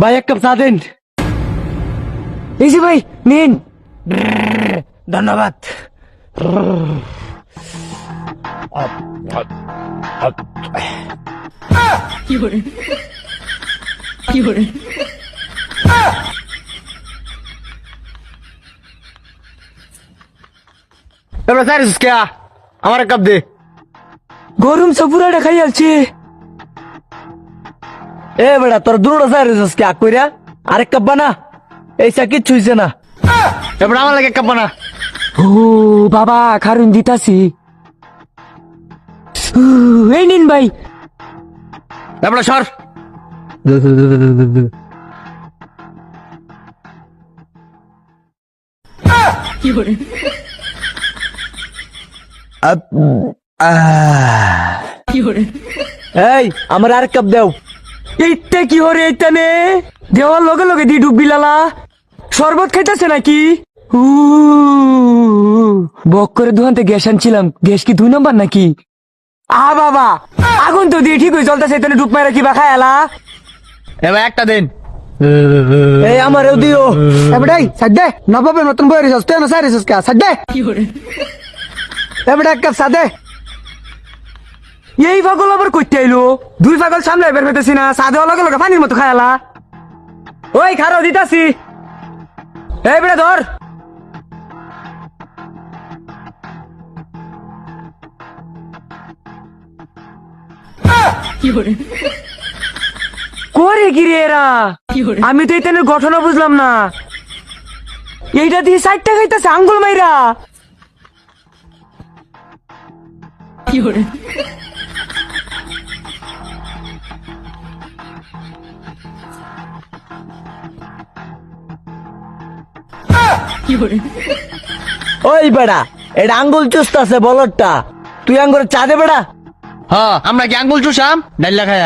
ভাই এক কাপ চা দিন। এই যে ভাই নিন। ধন্যবাদ। এবার স্যার আমার এক কাপ দে। গরম সপুরাটা খাই আলছে এ বেটা তোর দুটো স্যার কে কইরা। আরেক কাপ বানা। এই চা কিচ্ছু হইছে না। এবার আমার লাগে এক কাপ বানা। ও বাবা খারুন দিতাছি। এই নিন ভাই। এবার সর। এই আমার আর কাপ দেও। এইটা কি হরে এইটা নে? দেওয়ার লগে লগে দি ডুববি লালা। শরবত খাইতেছে নাকি? উ বক করে দুহান্তে গ্যাস আনছিলাম। গ্যাস কি দুই নম্বর নাকি? আ বাবা আগুন তো দিয়ে ঠিক হয়ে চলতেছে এখানে ডুব মারা কি বা খায়ালা এবার একটা দিন। এই আমারও দিও। এবারে সাদে নবাবের মতন বই রিসাস তুই না সাই রিসাস কা? সাদে এবারে এক কাপ সাদে এই পাগল আবার কইতে আইলো? দুই পাগল সামনে বের হইতেছি না সাদে লগে লগে পানির মতো খায়ালা ওই খারো দিতাছি। এই বেড়ে ধর। করে কি রে এরা আমি তো এখানে ঘটনা বুঝলাম না। এইটা দিয়ে সাইডটা খাইতেছে আঙ্গুল মাইরা। ওই বেড়া এটা আঙ্গুল চুস্তাছে বলরটা তুই আঙ্গুরে চাঁদে বেড়া। হ্যাঁ আমরা কি আঙ্গুল চুষাম? ডাল্লা খায়া